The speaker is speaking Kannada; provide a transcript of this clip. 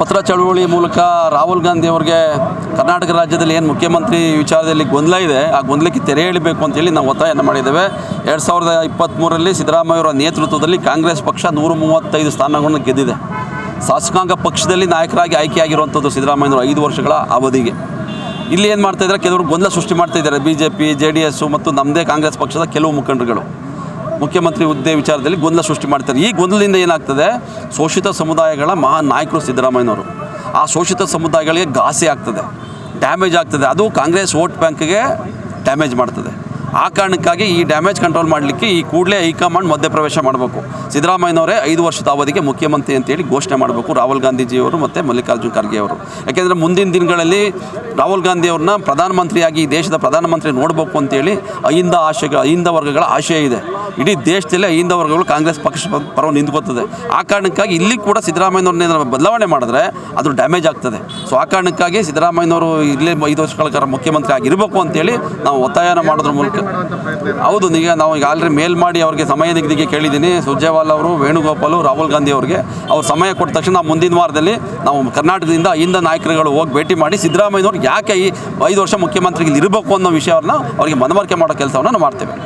ಪತ್ರ ಚಳುವಳಿ ಮೂಲಕ ರಾಹುಲ್ ಗಾಂಧಿ ಅವರಿಗೆ ಕರ್ನಾಟಕ ರಾಜ್ಯದಲ್ಲಿ ಏನು ಮುಖ್ಯಮಂತ್ರಿ ವಿಚಾರದಲ್ಲಿ ಗೊಂದಲ ಇದೆ, ಆ ಗೊಂದಲಕ್ಕೆ ತೆರೆ ಎಳಿಬೇಕು ಅಂತೇಳಿ ನಾವು ಒತ್ತಾಯನ ಮಾಡಿದ್ದೇವೆ. ಎರಡು ಸಾವಿರದ ಇಪ್ಪತ್ತ್ಮೂರರಲ್ಲಿ ಸಿದ್ದರಾಮಯ್ಯ ಅವರ ನೇತೃತ್ವದಲ್ಲಿ ಕಾಂಗ್ರೆಸ್ ಪಕ್ಷ ನೂರ ಮೂವತ್ತೈದು ಸ್ಥಾನಗಳನ್ನು ಗೆದ್ದಿದೆ. ಶಾಸಕಾಂಗ ಪಕ್ಷದಲ್ಲಿ ನಾಯಕರಾಗಿ ಆಯ್ಕೆಯಾಗಿರುವಂಥದ್ದು ಸಿದ್ದರಾಮಯ್ಯನವರು ಐದು ವರ್ಷಗಳ ಅವಧಿಗೆ. ಇಲ್ಲಿ ಏನು ಮಾಡ್ತಾ ಇದ್ದಾರೆ? ಕೆಲವರು ಗೊಂದಲ ಸೃಷ್ಟಿ ಮಾಡ್ತಾ ಇದ್ದಾರೆ. B J P J D S ಮತ್ತು ನಮ್ಮದೇ ಕಾಂಗ್ರೆಸ್ ಪಕ್ಷದ ಕೆಲವು ಮುಖಂಡರುಗಳು. ಮುಖ್ಯಮಂತ್ರಿ ಹುದ್ದೆ ವಿಚಾರದಲ್ಲಿ ಗೊಂದಲ ಸೃಷ್ಟಿ ಮಾಡ್ತಾರೆ ಈ ಗೊಂದಲದಿಂದ ಏನಾಗ್ತದೆ? ಶೋಷಿತ ಸಮುದಾಯಗಳ ಮಹಾನ್ ನಾಯಕರು ಸಿದ್ದರಾಮಯ್ಯನವರು. ಆ ಶೋಷಿತ ಸಮುದಾಯಗಳಿಗೆ ಘಾಸಿ ಆಗ್ತದೆ. ಡ್ಯಾಮೇಜ್ ಆಗ್ತದೆ. ಅದು ಕಾಂಗ್ರೆಸ್ ವೋಟ್ ಬ್ಯಾಂಕ್ಗೆ ಡ್ಯಾಮೇಜ್ ಮಾಡ್ತದೆ. ಆ ಕಾರಣಕ್ಕಾಗಿ ಈ ಡ್ಯಾಮೇಜ್ ಕಂಟ್ರೋಲ್ ಮಾಡಲಿಕ್ಕೆ ಈ ಕೂಡಲೇ ಹೈಕಮಾಂಡ್ ಮಧ್ಯಪ್ರವೇಶ ಮಾಡಬೇಕು. ಸಿದ್ದರಾಮಯ್ಯನವರೇ ಐದು ವರ್ಷದ ಅವಧಿಗೆ ಮುಖ್ಯಮಂತ್ರಿ ಅಂತೇಳಿ ಘೋಷಣೆ ಮಾಡಬೇಕು ರಾಹುಲ್ ಗಾಂಧೀಜಿಯವರು ಮತ್ತು ಮಲ್ಲಿಕಾರ್ಜುನ್ ಖರ್ಗೆ ಅವರು. ಯಾಕೆಂದರೆ ಮುಂದಿನ ದಿನಗಳಲ್ಲಿ ರಾಹುಲ್ ಗಾಂಧಿಯವ್ರನ್ನ ಪ್ರಧಾನಮಂತ್ರಿಯಾಗಿ ದೇಶದ ಪ್ರಧಾನಮಂತ್ರಿ ನೋಡಬೇಕು ಅಂತೇಳಿ ಅಹಿಂದ ಆಶೆಗಳ, ಅಹಿಂದ ವರ್ಗಗಳ ಆಶಯ ಇದೆ. ಇಡೀ ದೇಶದಲ್ಲೇ ಹಿಂದ ವರ್ಗಗಳು ಕಾಂಗ್ರೆಸ್ ಪಕ್ಷ ಪರ ನಿಂತ್ಕೋತದೆ ಆ ಕಾರಣಕ್ಕಾಗಿ ಇಲ್ಲಿ ಕೂಡ ಸಿದ್ದರಾಮಯ್ಯನವ್ರನ್ನ ಬದಲಾವಣೆ ಮಾಡಿದ್ರೆ ಅದು ಡ್ಯಾಮೇಜ್ ಆಗ್ತದೆ. ಸೊ ಆ ಕಾರಣಕ್ಕಾಗಿ ಸಿದ್ದರಾಮಯ್ಯನವರು ಇಲ್ಲೇ ಐದು ವರ್ಷಗಳ ಕಾಲ ಮುಖ್ಯಮಂತ್ರಿ ಆಗಿರಬೇಕು ಅಂತೇಳಿ ನಾವು ಒತ್ತಾಯನ ಮಾಡೋದ್ರ ಮೂಲಕ ಹೌದು, ಈಗ ನಾವು ಈಗ ಆಲ್ರೆಡಿ ಮೇಲ್ ಮಾಡಿ ಅವರಿಗೆ ಸಮಯ ನಿಗದಿಗೆ ಕೇಳಿದ್ದೀನಿ. ಸುರ್ಜೇವಾಲ್ ಅವರು, ವೇಣುಗೋಪಾಲು ರಾಹುಲ್ ಗಾಂಧಿ ಅವರಿಗೆ ಅವ್ರು ಸಮಯ ಕೊಟ್ಟ ತಕ್ಷಣ ಮುಂದಿನ ವಾರದಲ್ಲಿ ನಾವು ಕರ್ನಾಟಕದಿಂದ ಹಿಂದ ನಾಯಕರುಗಳು ಹೋಗಿ ಭೇಟಿ ಮಾಡಿ ಸಿದ್ದರಾಮಯ್ಯನವ್ರು ಯಾಕೆ ಈ ಐದು ವರ್ಷ ಮುಖ್ಯಮಂತ್ರಿಗೆ ಇರಬೇಕು ಅನ್ನೋ ವಿಷಯವನ್ನು ಅವರಿಗೆ ಮನವರಿಕೆ ಮಾಡೋ ಕೆಲಸವನ್ನು ನಾವು ಮಾಡ್ತೇವೆ.